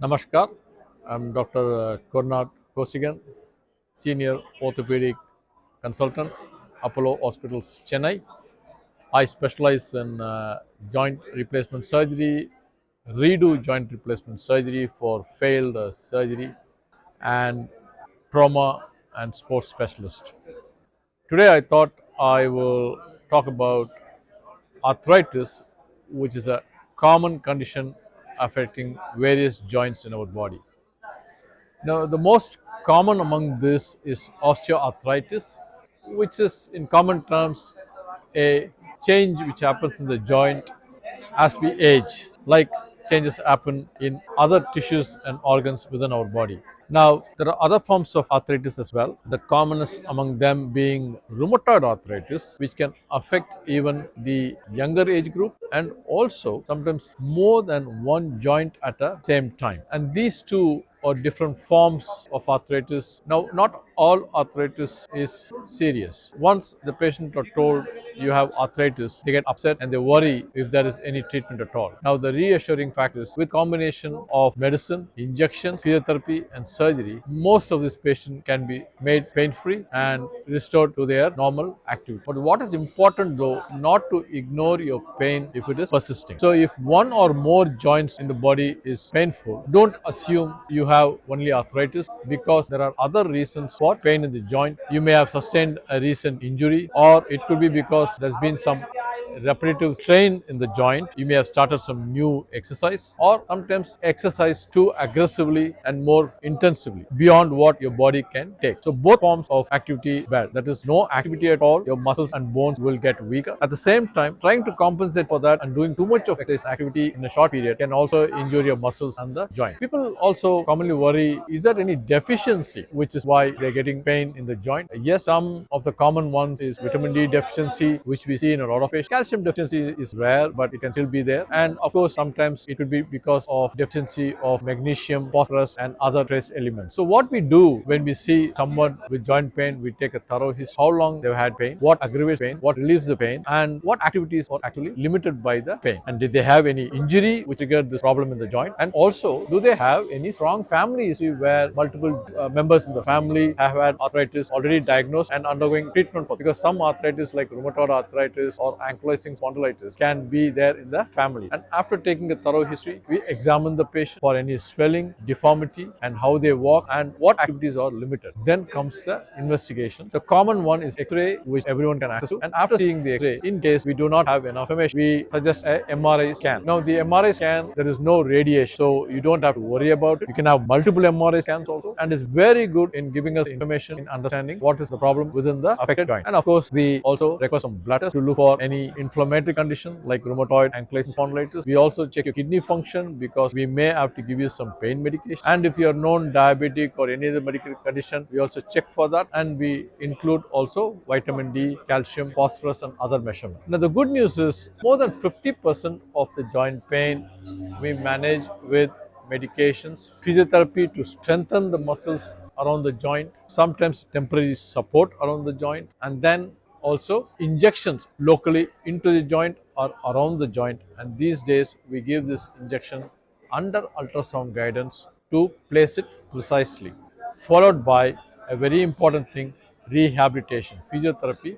Namaskar, I'm Dr. Konrad Kosigan, Senior Orthopedic Consultant, Apollo Hospitals, Chennai. I specialize in uh, joint replacement surgery, redo joint replacement surgery for failed uh, surgery, and trauma and sports specialist. Today, I thought I will talk about arthritis, which is a common condition affecting various joints in our body. Now, the most common among this is osteoarthritis, which is in common terms a change which happens in the joint as we age, like changes happen in other tissues and organs within our body. Now, there are other forms of arthritis as well, the commonest among them being rheumatoid arthritis, which can affect even the younger age group and also sometimes more than one joint at a same time. And these two or different forms of arthritis. Now, not all arthritis is serious. Once the patient are told you have arthritis, they get upset and they worry if there is any treatment at all. Now, the reassuring fact is with combination of medicine, injections, physiotherapy, and surgery, most of this patient can be made pain-free and restored to their normal activity. But what is important though, not to ignore your pain if it is persisting. So, if one or more joints in the body is painful, don't assume you have only arthritis because there are other reasons for pain in the joint. You may have sustained a recent injury or it could be because there's been some repetitive strain in the joint. You may have started some new exercise or sometimes exercise too aggressively and more intensively beyond what your body can take. So both forms of activity bad. That is no activity at all. Your muscles and bones will get weaker. At the same time, trying to compensate for that and doing too much of exercise activity in a short period can also injure your muscles and the joint. People also commonly worry, is there any deficiency which is why they're getting pain in the joint? Yes, some of the common ones is vitamin D deficiency, which we see in a lot of patients. Calcium deficiency is rare, but it can still be there. And of course, sometimes it could be because of deficiency of magnesium, phosphorus, and other trace elements. So what we do when we see someone with joint pain, we take a thorough history, how long they've had pain, what aggravates pain, what relieves the pain, and what activities are actually limited by the pain. And did they have any injury which triggered this problem in the joint? And also, do they have any strong family history where multiple uh, members in the family have had arthritis already diagnosed and undergoing treatment for? Because some arthritis like rheumatoid arthritis or ankylosing spondylitis can be there in the family. And after taking a thorough history, we examine the patient for any swelling, deformity, and how they walk and what activities are limited. Then comes the investigation. The common one is X-ray, which everyone can access to. And after seeing the X-ray, in case we do not have enough information, we suggest a MRI scan. Now, the MRI scan, there is no radiation, so you don't have to worry about it. You can have multiple MRI scans also, and it's very good in giving us information in understanding what is the problem within the affected joint. And of course, we also request some blood tests to look for any inflammatory condition like rheumatoid ankylosing spondylitis. We also check your kidney function because we may have to give you some pain medication. And if you are known diabetic or any other medical condition, we also check for that and we include also vitamin D, calcium, phosphorus and other measurements. Now the good news is more than 50% of the joint pain we manage with medications, physiotherapy to strengthen the muscles around the joint, sometimes temporary support around the joint, and then also injections locally into the joint or around the joint. And these days we give this injection under ultrasound guidance to place it precisely, followed by a very important thing rehabilitation, physiotherapy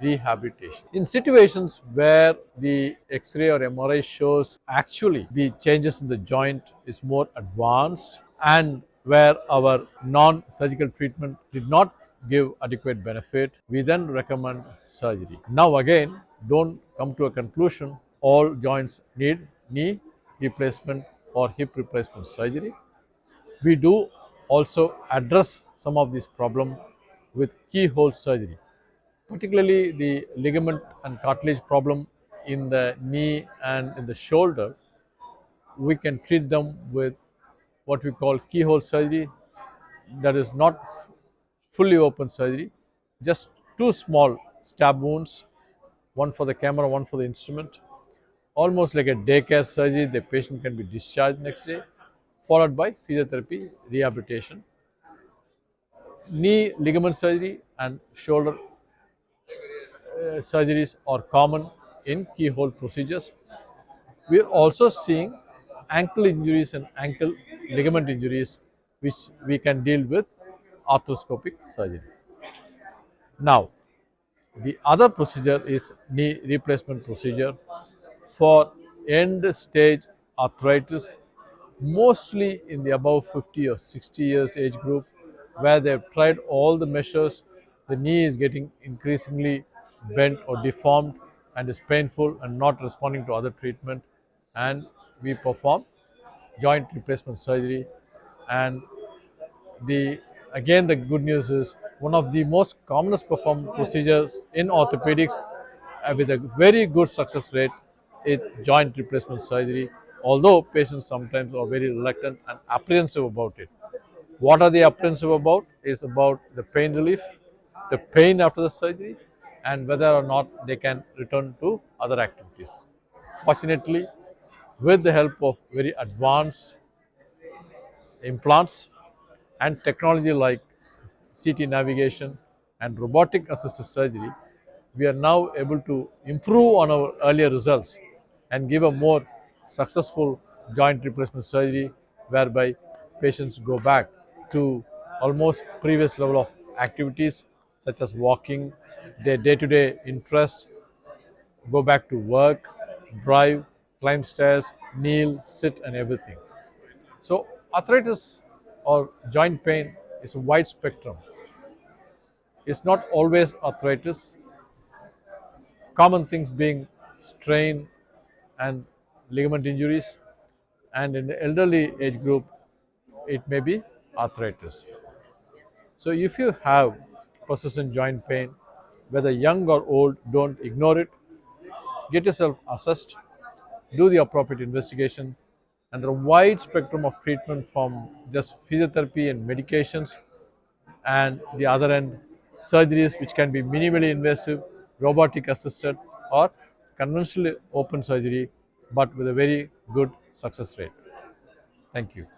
rehabilitation. In situations where the X-ray or MRI shows actually the changes in the joint is more advanced and where our non-surgical treatment did not give adequate benefit, we then recommend surgery. Now again, don't come to a conclusion all joints need knee replacement or hip replacement surgery. We do also address some of this problem with keyhole surgery particularly the ligament and cartilage problem in the knee and in the shoulder, we can treat them with what we call keyhole surgery. That is not fully open surgery, just two small stab wounds, one for the camera, one for the instrument. Almost like a daycare surgery, the patient can be discharged next day, followed by physiotherapy rehabilitation. Knee ligament surgery and shoulder uh, surgeries are common in keyhole procedures. We are also seeing ankle injuries and ankle ligament injuries which we can deal with arthroscopic surgery. Now, the other procedure is knee replacement procedure for end stage arthritis, mostly in the above 50 or 60 years age group, where they've tried all the measures, the knee is getting increasingly bent or deformed and is painful and not responding to other treatment, and we perform joint replacement surgery. And the again the good news is one of the most commonest performed procedures in orthopedics uh, with a very good success rate is joint replacement surgery. Although patients sometimes are very reluctant and apprehensive about it. What are they apprehensive about? Is about the pain relief the pain after the surgery and whether or not they can return to other activities. Fortunately with the help of very advanced implants and technology like CT navigation and robotic assisted surgery, we are now able to improve on our earlier results and give a more successful joint replacement surgery whereby patients go back to almost previous level of activities such as walking, their day-to-day interests, go back to work, drive, climb stairs, kneel, sit and everything. So arthritis or joint pain is a wide spectrum. It's not always arthritis. Common things being strain and ligament injuries, and in the elderly age group, it may be arthritis. So, if you have persistent joint pain, whether young or old, don't ignore it. Get yourself assessed, do the appropriate investigation, and there are wide spectrum of treatment from just physiotherapy and medications and the other end surgeries which can be minimally invasive robotic assisted or conventional open surgery but with a very good success rate. Thank you